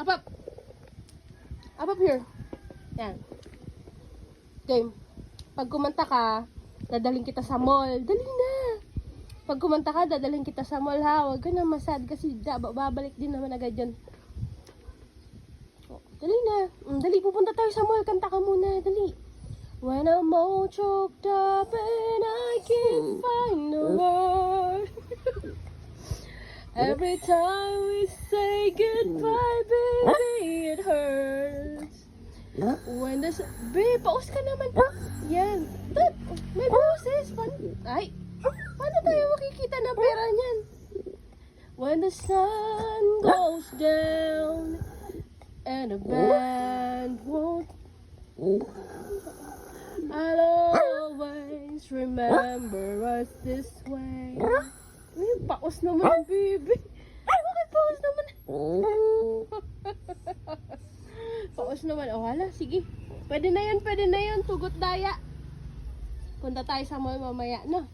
Up, up. Up, up here. Yan. Game. Pag kumanta ka, dadaling kita sa mall. Dali na. Pag kumanta ka, dadaling kita sa mall ha. Huwag ka na masad kasi da, babalik din naman agad yan. Oh, dali na. Mm, dali, pupunta tayo sa mall. Kanta ka muna. Dali. When I'm all choked up and I can't find a word. Every time we say goodbye. When the... Babe, paus ka naman. Yan. Tat, may boses. Pan... Ay, paano tayo makikita ng pera niyan? When the sun goes down and the band won't I'll always remember us this way. Ay, paus naman, baby. Bakit paus naman? Paus naman. O, hala, sige. Pwede na yun, pwede na yun. Tugot daya. Punta tayo sa mall mamaya, no?